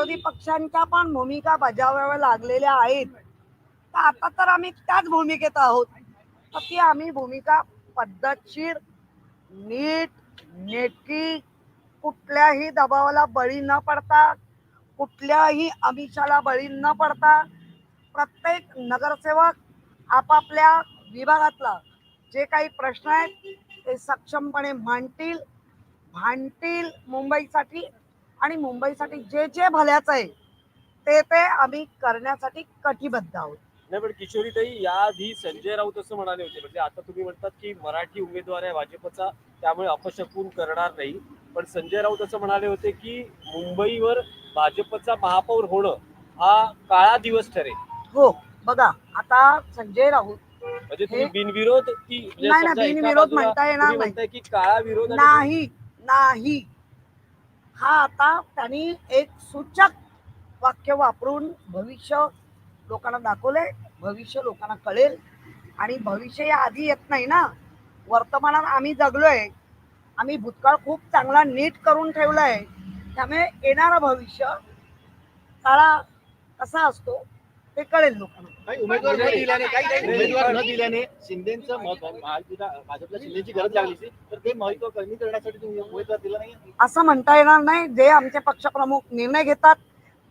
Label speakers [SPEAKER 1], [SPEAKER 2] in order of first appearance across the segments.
[SPEAKER 1] विरोधी पक्षांच्या पण भूमिका बजावाव्या लागलेल्या आहेत. तर आता तर आम्ही त्याच भूमिकेत आहोत. तर ती आम्ही भूमिका पद्धतशीर नीट नेटकी कुठल्याही दबावाला बळी न पडता कुठल्याही अमिषाला बळी न पडता प्रत्येक नगरसेवक आपापल्या विभागातला जे काही प्रश्न आहेत ते सक्षमपणे मांडतील भांडतील मुंबईसाठी आणि मुंबईसाठी जे जे भल्याचं आहे ते ते आम्ही करण्यासाठी कटिबद्ध आहोत.
[SPEAKER 2] नाही पण किशोरीताई याआधी संजय राऊत असं म्हणाले होते. म्हणजे आता तुम्ही म्हणतात की मराठी उमेदवार आहे भाजपचा त्यामुळे अपशकून करणार नाही. पण संजय राऊत असं म्हणाले होते की मुंबईवर भाजपचा महापौर होणं हा काळा दिवस ठरेल.
[SPEAKER 1] हो बघा आता संजय राऊत
[SPEAKER 2] म्हणजे तुम्ही बिनविरोध की म्हणजे
[SPEAKER 1] नाही ना,
[SPEAKER 2] समजा एका
[SPEAKER 1] बिनविरोध
[SPEAKER 2] बाजूला
[SPEAKER 1] म्हणता येणार
[SPEAKER 2] तुम्ही
[SPEAKER 1] नाही.
[SPEAKER 2] म्हणताय की काळा विरोध आणि
[SPEAKER 1] नाही नाही. हा आता त्यांनी एक सूचक वाक्य वापरून भविष्य लोकांना दाखवले भविष्य लोकांना कळेल. आणि भविष्य या आधी येत नाही ना. वर्तमानात आम्ही जगलोय. आम्ही भूतकाळ खूप चांगला नीट करून ठेवलाय. त्यामुळे येणारं भविष्य काळा कसा असतो? ते कळेल लोकांना.
[SPEAKER 3] काही उमेदवार न दिल्याने काही काही उमेदवार न दिल्याने शिंदेचं मत महायुतीला भाजपला शिंदेची गरज लागली होती. तर ते महत्त्व कमी करण्यासाठी तुम्ही उमेदवार दिला नाही.
[SPEAKER 1] असं म्हणता येणार नाही. जे आमचे पक्षप्रमुख निर्णय घेतात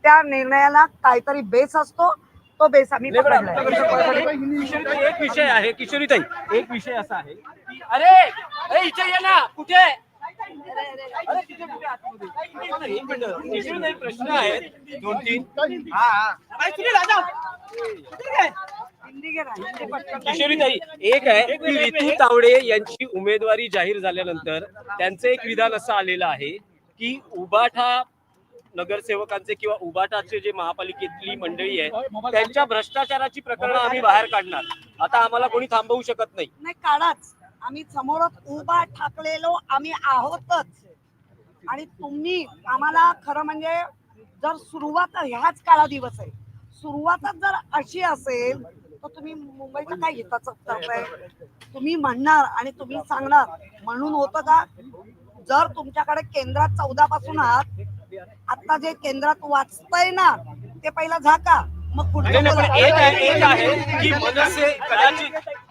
[SPEAKER 1] त्या निर्णयाला काहीतरी बेस असतो तो बेस आम्ही पकडलाय.
[SPEAKER 2] एक विषय आहे किशोरीताई. एक विषय असा आहे की अरे अरे इथे ये ना कुठे? एक प्रश्न आहेत दोन तीन किशोरीताई एक आहे की रितू तावडे यांची उमेदवारी जाहीर झाल्यानंतर त्यांचं एक विधान असं आलेलं आहे की उबाठा नगरसेवकांचे किंवा उबाठाचे जे महापालिकेतली मंडळी आहे त्यांच्या भ्रष्टाचाराची प्रकरणं आम्ही बाहेर काढणार. आता आम्हाला कोणी थांबवू शकत नाही.
[SPEAKER 1] नाही काढाच. आम्ही समोरच उभा ठाकलेलो आम्ही आहोतच. आणि तुम्ही आम्हाला खरं म्हणजे जर सुरुवात ह्याच काळा दिवस आहे. सुरुवातच जर अशी असेल तर तुम्ही मुंबईचं काय हिताचं करताय तुम्ही म्हणणार आणि तुम्ही सांगणार. म्हणून होतं का जर तुमच्याकडे केंद्रात चौदा पासून आहात आता जे केंद्रात वाचतंय ना ते पहिला झाका. मग पुढे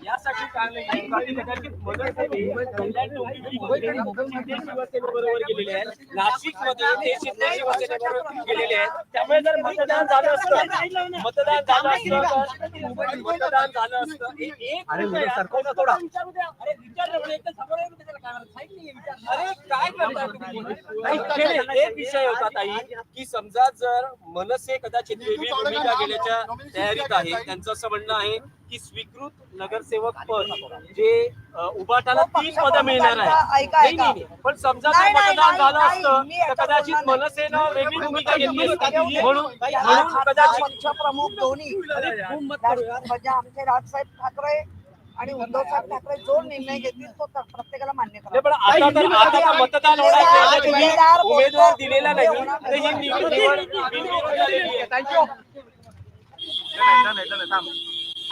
[SPEAKER 2] नाही, पण एक आहे. एक आहे की मनसे कदाचित यासाठी काय नाही, की कदाचित मनसेने कल्याण डोंबिवलीमध्ये शिंदे शिवसेनेबरोबर गेलेले आहेत. नाशिकमध्ये ते शिंदे शिवसेनेबरोबर गेलेले आहेत. त्यामुळे जर मतदान झालं असतं मतदान झालं मतदान झालं एक.
[SPEAKER 3] थोडा.
[SPEAKER 2] अरे, काय. अरे एक विषय होता ताई की समजा जर मनसे कदाचित वेगळी भूमिका घेण्याच्या तयारीत आहे त्यांचं असं म्हणणं आहे की स्वीकृत नगरसेवक पद जे उभाटाला तीन पदं मिळणार आहे. नाही, नाही. पण समजा
[SPEAKER 1] नाही,
[SPEAKER 2] जर
[SPEAKER 1] नाही,
[SPEAKER 2] मतदान झालं
[SPEAKER 1] नाही,
[SPEAKER 2] असतं
[SPEAKER 1] मी
[SPEAKER 2] तर कदाचित
[SPEAKER 1] बोलणार.
[SPEAKER 2] मनसेनं वेगळी भूमिका घेतली असती. म्हणून म्हणून
[SPEAKER 1] हा
[SPEAKER 2] कदाचित
[SPEAKER 1] प्रमुख दोन्ही. म्हणजे आमचे राजसाहेब ठाकरे आणि उद्धव साहेब ठाकरे जो निर्णय घेतील तो तर प्रत्येकाला मान्य
[SPEAKER 2] नाही,
[SPEAKER 1] करा
[SPEAKER 2] पण आता तर आता तर मतदान होणार नाही. आता तुम्ही उमेदवार दिलेला नाही. तर ही निवड निवड बिनविरोध झालेली आहे.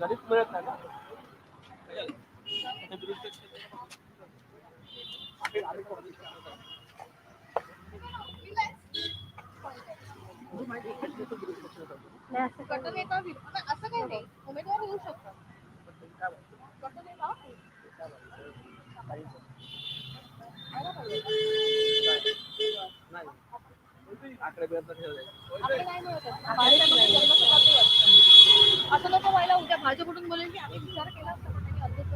[SPEAKER 2] गणित मिळत नाही ना
[SPEAKER 4] असं काही नाही उमेदवार येऊ शकतात नाही. असं नको व्हायला उद्या भाजपकडून बोलेल की आम्ही विचार केला असता पण त्यांनी अध्यक्ष